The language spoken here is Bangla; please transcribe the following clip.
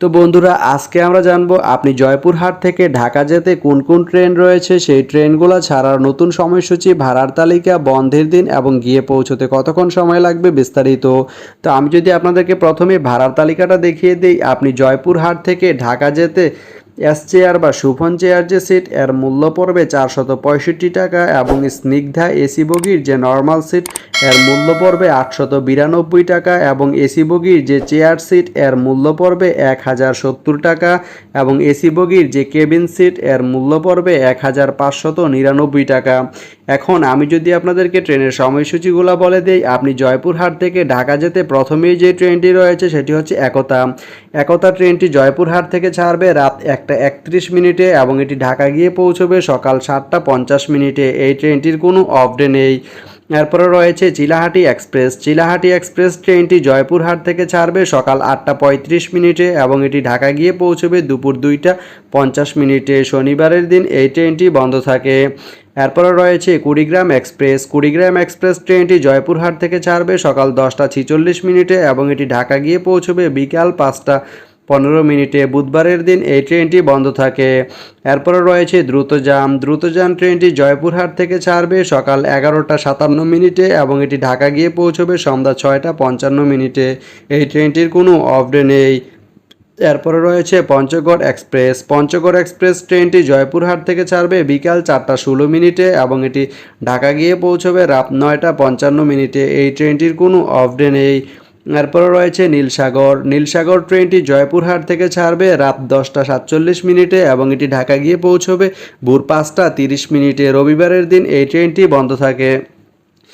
তো বন্ধুরা, আজকে আমরা জানব আপনি জয়পুরহাট থেকে ঢাকা যেতে কোন কোন ট্রেন রয়েছে? সেই ট্রেনগুলো ছাড়ার নতুন সময়সূচি, ভাড়ার তালিকা, বন্ধের দিন এবং গিয়ে পৌঁছতে কতক্ষণ সময় লাগবে বিস্তারিত। তো আমি যদি আপনাদেরকে প্রথমে ভাড়ার তালিকাটা দেখিয়ে দিই, আপনি জয়পুরহাট থেকে ঢাকা যেতে এস চেয়ার বা সুফন চেয়ার যে সিট, এর মূল্য পড়বে চারশত পঁয়ষট্টি টাকা এবং স্নিগ্ধা এসি বগির যে নর্মাল সিট এর মূল্য পড়বে আটশত বিরানব্বই টাকা এবং এসি বগির যে চেয়ার সিট, এর মূল্য পড়বে এক হাজার সত্তর টাকা এবং এসি বগির যে কেবিন সিট, এর মূল্য পড়বে এক হাজার পাঁচশত নিরানব্বই টাকা। এখন আমি যদি আপনাদেরকে ট্রেনের সময়সূচিগুলো বলে দিই, আপনি জয়পুরহাট থেকে ঢাকা যেতে প্রথমেই যে ট্রেনটি রয়েছে সেটি হচ্ছে একতা। একতা ট্রেনটি জয়পুরহাট থেকে ছাড়বে রাত একটা একত্রিশ মিনিটে এবং এটি ঢাকা গিয়ে পৌঁছবে সকাল সাতটা পঞ্চাশ মিনিটে। এই ট্রেনটির কোনো অফ নেই। এরপরে রয়েছে চিলাহাটি এক্সপ্রেস। চিলাহাটি এক্সপ্রেস ট্রেনটি জয়পুরহাট থেকে ছাড়বে সকাল আটটা পঁয়ত্রিশ মিনিটে এবং এটি ঢাকা গিয়ে পৌঁছবে দুপুর দুইটা পঞ্চাশ মিনিটে। শনিবারের দিন এই ট্রেনটি বন্ধ থাকে। এরপরে রয়েছে কুড়িগ্রাম এক্সপ্রেস। কুড়িগ্রাম এক্সপ্রেস ট্রেনটি জয়পুরহাট থেকে ছাড়বে সকাল দশটা ছিচল্লিশ মিনিটে এবং এটি ঢাকা গিয়ে পৌঁছবে বিকাল পাঁচটা পনেরো মিনিটে বুধবারের দিন এই ট্রেনটি বন্ধ থাকে। এরপরে রয়েছে দ্রুতযান। দ্রুতযান ট্রেনটি জয়পুরহাট থেকে ছাড়বে সকাল এগারোটা সাতান্ন মিনিটে এবং এটি ঢাকা গিয়ে পৌঁছবে সন্ধ্যা ছয়টা পঞ্চান্ন মিনিটে। এই ট্রেনটির কোনো অফ ডে নেই। এরপরে রয়েছে পঞ্চগড় এক্সপ্রেস। পঞ্চগড় এক্সপ্রেস ট্রেনটি জয়পুরহাট থেকে ছাড়বে বিকাল চারটা ষোলো মিনিটে এবং এটি ঢাকা গিয়ে পৌঁছবে রাত নয়টা পঞ্চান্ন মিনিটে। এই ট্রেনটির কোনো অফ ডে নেই। এরপরে রয়েছে নীলসাগর। নীলসাগর ট্রেনটি জয়পুরহাট থেকে ছাড়বে রাত দশটা সাতচল্লিশ মিনিটে এবং এটি ঢাকা গিয়ে পৌঁছবে ভোর পাঁচটা তিরিশ মিনিটে। রবিবারের দিন এই ট্রেনটি বন্ধ থাকে।